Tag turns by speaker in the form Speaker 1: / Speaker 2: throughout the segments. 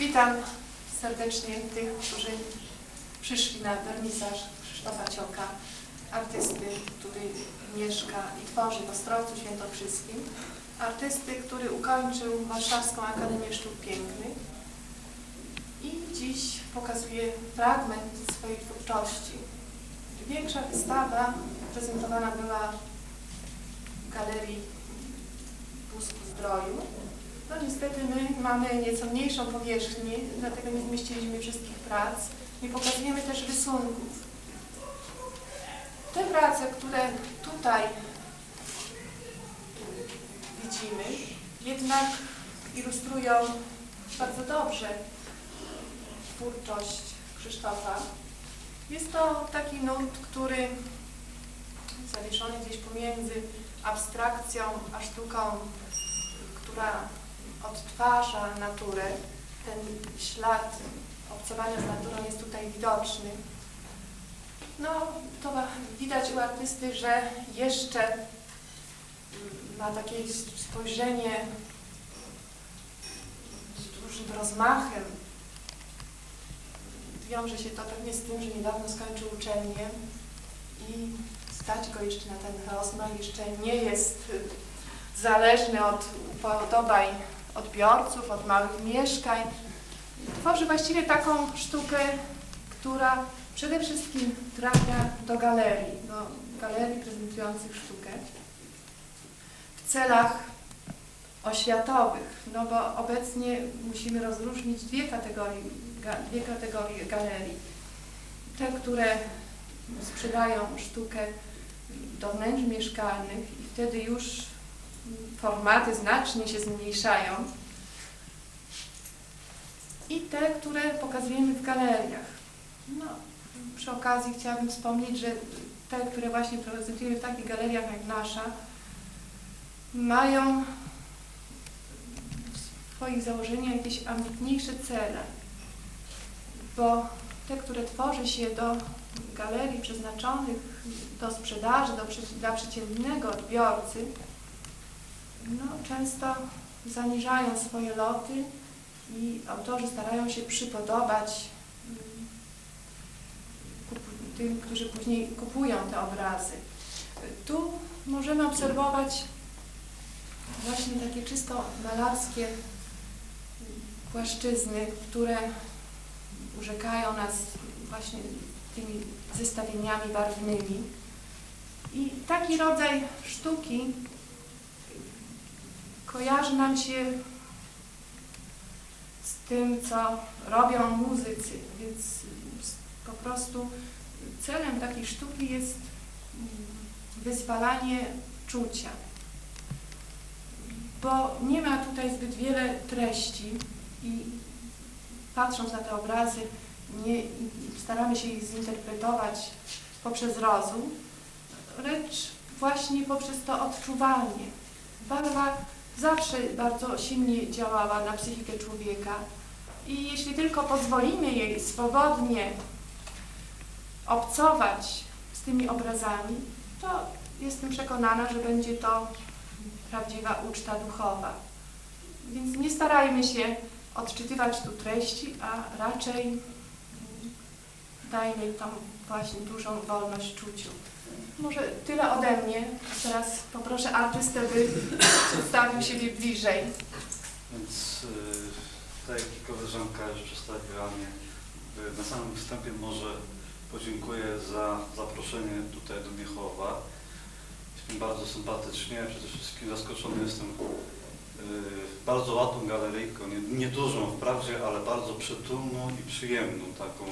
Speaker 1: Witam serdecznie tych, którzy przyszli na wernisaż Krzysztofa Cioka, artysty, który mieszka i tworzy w Ostrowcu Świętokrzyskim, artysty, który ukończył Warszawską Akademię Sztuk Pięknych i dziś pokazuje fragment swojej twórczości. Większa wystawa prezentowana była w Galerii Pusku Zdroju. No niestety my mamy nieco mniejszą powierzchnię, dlatego nie zmieściliśmy wszystkich prac. Nie pokazujemy też rysunków. Te prace, które tutaj widzimy, jednak ilustrują bardzo dobrze twórczość Krzysztofa. Jest to taki nurt, który zawieszony gdzieś pomiędzy abstrakcją a sztuką, która odtwarza naturę. Ten ślad obcowania z naturą jest tutaj widoczny. No, to widać u artysty, że jeszcze ma takie spojrzenie z dużym rozmachem. Wiąże się to pewnie z tym, że niedawno skończył uczelnię i stać go jeszcze na ten rozmach, jeszcze nie jest zależny od upodobań odbiorców, od małych mieszkań. Tworzy właściwie taką sztukę, która przede wszystkim trafia do galerii, do galerii prezentujących sztukę w celach oświatowych, no bo obecnie musimy rozróżnić dwie kategorie, dwie kategorie galerii. Te, które sprzedają sztukę do wnętrz mieszkalnych i wtedy już formaty znacznie się zmniejszają. I te, które pokazujemy w galeriach. No, przy okazji chciałabym wspomnieć, że te, które właśnie prezentujemy w takich galeriach jak nasza, mają w swoich założeniach jakieś ambitniejsze cele, bo te, które tworzy się do galerii przeznaczonych do sprzedaży, do, dla przeciętnego odbiorcy, no, często zaniżają swoje loty i autorzy starają się przypodobać mm, tym, którzy później kupują te obrazy. Tu możemy obserwować właśnie takie czysto malarskie płaszczyzny, które urzekają nas właśnie tymi zestawieniami barwnymi. I taki rodzaj sztuki kojarzy nam się z tym, co robią muzycy, więc po prostu celem takiej sztuki jest mm, wyzwalanie czucia. Bo nie ma tutaj zbyt wiele treści i patrząc na te obrazy, nie, staramy się ich zinterpretować poprzez rozum, lecz właśnie poprzez to odczuwanie. Barwa zawsze bardzo silnie działała na psychikę człowieka i jeśli tylko pozwolimy jej swobodnie obcować z tymi obrazami, to jestem przekonana, że będzie to prawdziwa uczta duchowa. Więc nie starajmy się odczytywać tu treści, a raczej dajmy tą właśnie dużą wolność czuciu. Może tyle ode mnie. Teraz poproszę artystę, by przedstawił siebie bliżej.
Speaker 2: Więc y, tak jak koleżanka już przedstawiła mnie, y, na samym wstępie może podziękuję za zaproszenie tutaj do Miechowa. Jest mi bardzo sympatycznie, przede wszystkim zaskoczony jestem y, bardzo ładną galeryjką, nie- niedużą wprawdzie, ale bardzo przytulną i przyjemną taką,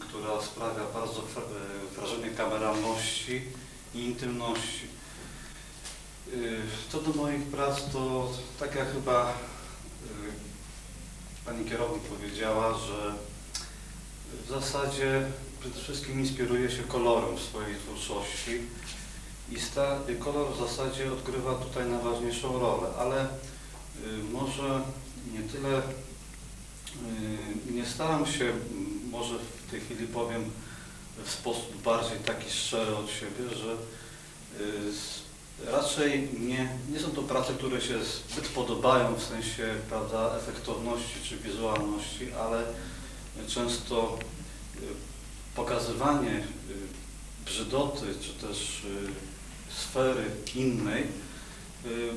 Speaker 2: która sprawia bardzo y, wrażenie kameralności i intymności. Co do moich prac, to tak jak chyba y, pani kierownik powiedziała, że w zasadzie przede wszystkim inspiruje się kolorem swojej twórczości i sta, kolor w zasadzie odgrywa tutaj najważniejszą rolę, ale może nie tyle, nie staram się, może w tej chwili powiem w sposób bardziej taki szczery od siebie, że y, Raczej nie, nie są to prace, które się zbyt podobają w sensie prawda, efektowności czy wizualności, ale często y, pokazywanie y, brzydoty czy też sfery innej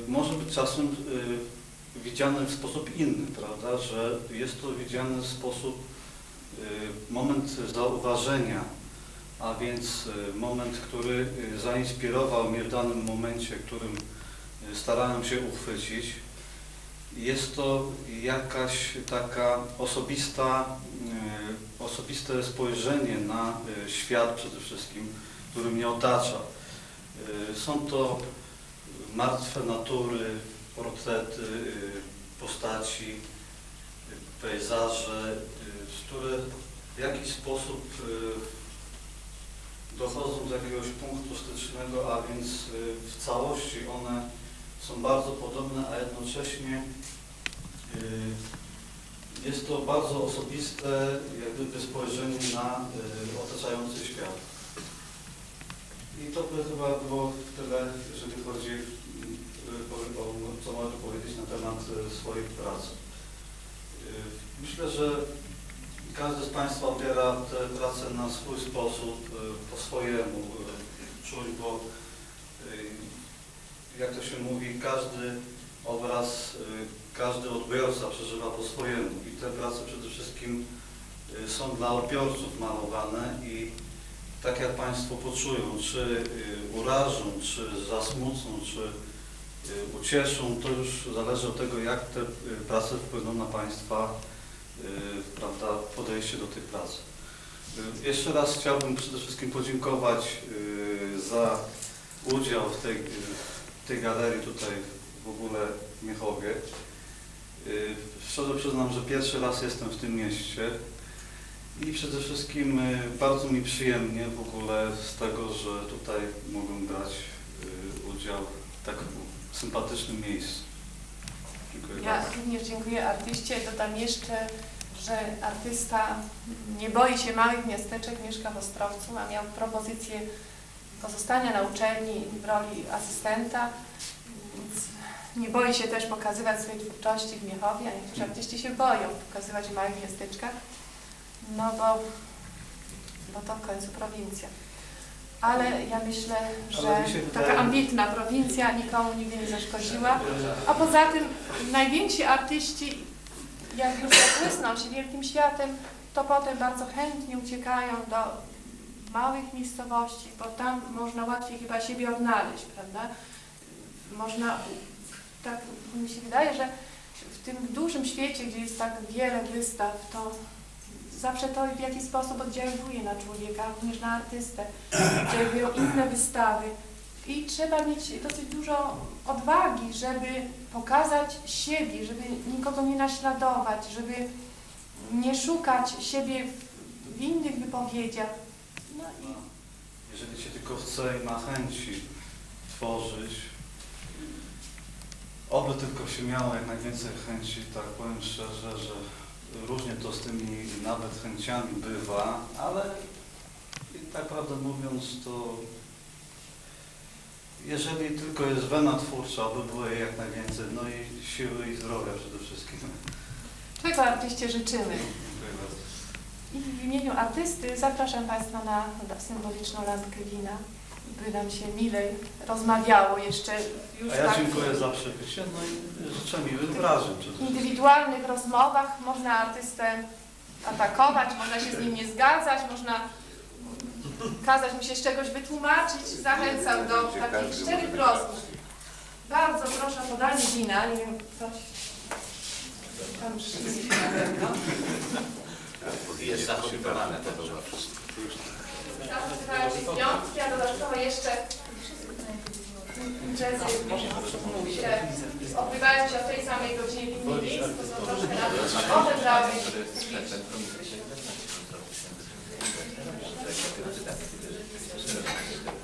Speaker 2: może być czasem widziane w sposób inny, prawda, że jest to widziane w sposób, moment zauważenia, a więc y, moment, który y, zainspirował mnie w danym momencie, którym y, starałem się uchwycić. Jest to jakaś taka osobista, y, osobiste spojrzenie na y, świat przede wszystkim, który mnie otacza. Y, Są to martwe natury, portrety, y, postaci, y, pejzaże, y, które w jakiś sposób y, dochodzą do jakiegoś punktu stycznego, a więc y, w całości one są bardzo podobne, a jednocześnie y, jest to bardzo osobiste jak gdyby spojrzenie na otaczający świat. I to by chyba było tyle, jeżeli chodzi o, co mogę powiedzieć na temat y, swoich prac. Y, Myślę, że każdy z Państwa odbiera te prace na swój sposób, y, po swojemu y, czuć, bo jak to się mówi, każdy obraz, każdy odbiorca przeżywa po swojemu. I te prace przede wszystkim są dla odbiorców malowane i tak jak Państwo poczują, czy urażą, czy zasmucą, czy ucieszą, to już zależy od tego, jak te prace wpłyną na Państwa prawda, podejście do tych prac. Y, Jeszcze raz chciałbym przede wszystkim podziękować y, za udział w tej, y, w tej galerii tutaj w ogóle w Miechowie. Y, Szczerze przyznam, że pierwszy raz jestem w tym mieście i przede wszystkim y, bardzo mi przyjemnie w ogóle z tego, że tutaj mogłem brać y, udział w tak sympatycznym miejscu. Dziękuję
Speaker 1: Ja
Speaker 2: bardzo.
Speaker 1: również dziękuję artyście. Dodam jeszcze, że artysta nie boi się małych miasteczek, mieszka w Ostrowcu, a miał propozycję pozostania na uczelni w roli asystenta. Więc nie boi się też pokazywać swojej twórczości w Miechowie, a niektórzy artyści się boją pokazywać w małych miasteczkach, no bo, bo to w końcu prowincja. Ale ja myślę, że taka ambitna prowincja nikomu nigdy nie zaszkodziła. A poza tym najwięksi artyści, jak już zabłysną się wielkim światem, to potem bardzo chętnie uciekają do małych miejscowości, bo tam można łatwiej chyba siebie odnaleźć, prawda? Można, tak mi się wydaje, że w tym dużym świecie, gdzie jest tak wiele wystaw, to zawsze to w jakiś sposób oddziaływuje na człowieka, również na artystę. Oddziałują inne wystawy. I trzeba mieć dosyć dużo odwagi, żeby pokazać siebie, żeby nikogo nie naśladować, żeby nie szukać siebie w, w innych wypowiedziach. No i
Speaker 2: Jeżeli się tylko chce i ma chęci tworzyć, oby tylko się miało jak najwięcej chęci, tak powiem szczerze, że różnie to z tymi nawet chęciami bywa, ale tak prawdę mówiąc, to jeżeli tylko jest wena twórcza, oby było jej jak najwięcej, no i siły i zdrowia przede wszystkim.
Speaker 1: czego artyście życzymy?
Speaker 2: Dziękuję bardzo.
Speaker 1: I w imieniu artysty zapraszam Państwa na symboliczną lampkę wina, by nam się milej rozmawiało jeszcze już
Speaker 2: A ja
Speaker 1: tak
Speaker 2: dziękuję za przybycie, no i życzę miłych wrażeń
Speaker 1: w indywidualnych rozmowach. Można artystę atakować, można się z nim nie zgadzać, można kazać mu się z czegoś wytłumaczyć. Zachęcam do takich szczerych rozmów. Bardzo proszę o podanie wina. Nie wiem, ktoś tam przyniesie na pewno.
Speaker 3: Jest zachowywane to było.
Speaker 1: Się piątki, a dodatkowo jeszcze jazzy, odbywają się o tej samej godzinie w innych miejscu, to są troszkę na
Speaker 3: odebrały. Thank you.